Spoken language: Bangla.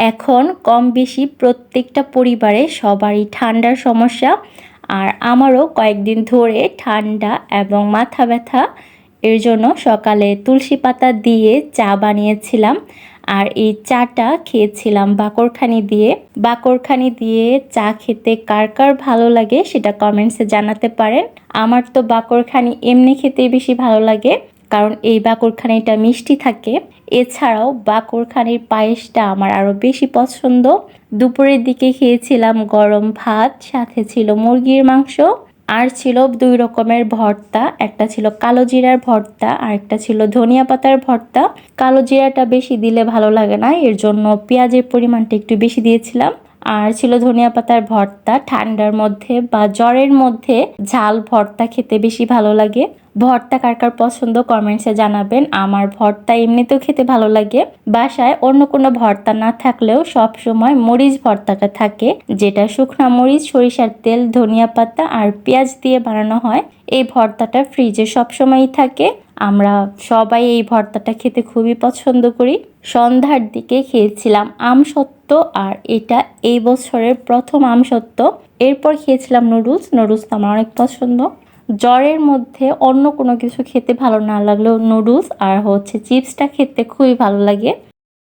এখন কম বেশি প্রত্যেকটা পরিবারে সবারই ঠান্ডার সমস্যা আর আমারও কয়েকদিন ধরে ঠান্ডা এবং মাথা ব্যথা। এর জন্য সকালে তুলসী পাতা দিয়ে চা বানিয়েছিলাম আর এই চাটা খেয়েছিলাম বাকরখানি দিয়ে। বাকরখানি দিয়ে চা খেতে কার কার ভালো লাগে সেটা কমেন্টসে জানাতে পারেন। আমার তো বাকরখানি এমনি খেতেই বেশি ভালো লাগে। কারণ এই বাকরখানিটা মিষ্টি থাকে। এছাড়াও বাকরখানির পায়েসটা আমার আরও বেশি পছন্দ। দুপুরের দিকে খেয়েছিলাম গরম ভাত, সাথে ছিল মুরগির মাংস। আর ছিল দুই রকমের ভর্তা, একটা ছিল কালো জিরার ভর্তা, আর একটা ছিল ধনিয়া পাতার ভর্তা। কালো জিরাটা বেশি দিলে ভালো লাগে না, এর জন্য পেঁয়াজের পরিমাণটা একটু বেশি দিয়েছিলাম। আর ছিল ধনিয়া পাতার ভর্তা, ঠান্ডার মধ্যে বা জ্বরের মধ্যে ঝাল ভর্তা খেতে বেশি ভালো লাগে। ভর্তা কার কার পছন্দ কমেন্টসে জানাবেন। আমার ভর্তা এমনিতেও খেতে ভালো লাগে। বাসায় অন্য কোনো ভর্তা না থাকলেও সব সময় মরিচ ভর্তাটা থাকে, যেটা শুকনা মরিচ, সরিষার তেল, ধনিয়া পাতা আর পেঁয়াজ দিয়ে বানানো হয়। এই ভর্তাটা ফ্রিজে সবসময়ই থাকে। আমরা সবাই এই ভর্তাটা খেতে খুবই পছন্দ করি। সন্ধ্যার দিকে খেয়েছিলাম আমসত্ত্ব আর এটা এই বছরের প্রথম আমসত্ত্ব। এরপর খেয়েছিলাম নুডলস নুডলস তো আমার অনেক পছন্দ। জ্বরের মধ্যে অন্য কোনো কিছু খেতে ভালো না লাগলেও নুডলস আর হচ্ছে চিপসটা খেতে খুবই ভালো লাগে।